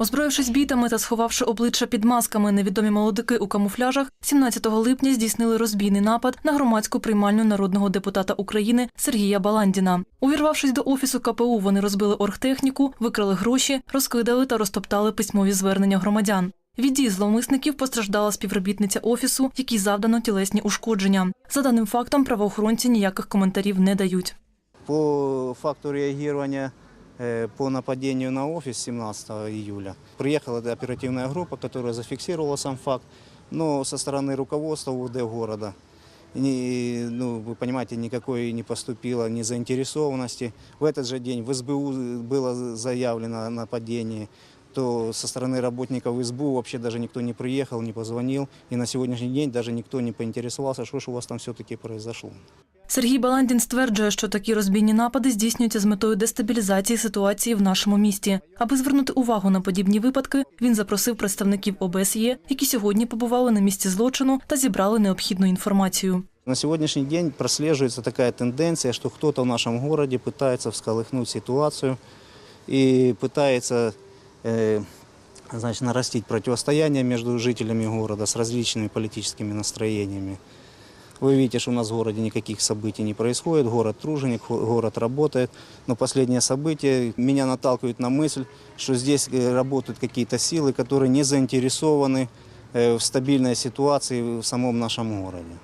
Озброївшись бітами та сховавши обличчя під масками, невідомі молодики у камуфляжах 17 липня здійснили розбійний напад на громадську приймальню народного депутата України Сергія Баландіна. Увірвавшись до офісу КПУ, вони розбили оргтехніку, викрали гроші, розкидали та розтоптали письмові звернення громадян. Від дій зловмисників постраждала співробітниця офісу, якій завдано тілесні ушкодження. За даним фактом, правоохоронці ніяких коментарів не дають. По факту реагирования э, по нападению на офис 17 июля приехала эта оперативная группа, которая зафиксировала сам факт, но со стороны руководства УВД города ни- ну, вы понимаете, никакой не поступило ни заинтересованности. В этот же день в СБУ было заявлено о нападении, то со стороны работников СБУ вообще даже никто не приехал, не позвонил. И на сегодняшний день даже никто не поинтересовался, что же у вас там все-таки произошло. Сергій Баландін стверджує, що такі розбійні напади здійснюються з метою дестабілізації ситуації в нашому місті. Аби звернути увагу на подібні випадки, він запросив представників ОБСЄ, які сьогодні побували на місці злочину та зібрали необхідну інформацію. На сегодняшний день прослеживается такая тенденция, что кто-то в нашем городе пытается всколыхнуть ситуацию и пытается э, значит, нарастить противостояние между жителями города с различными политическими настроениями. Вы видите, что у нас в городе никаких событий не происходит, город труженик, хо- город работает. Но последние события меня наталкивают на мысль, что здесь э, работают какие-то силы, которые не заинтересованы э, в стабильной ситуации в самом нашем городе.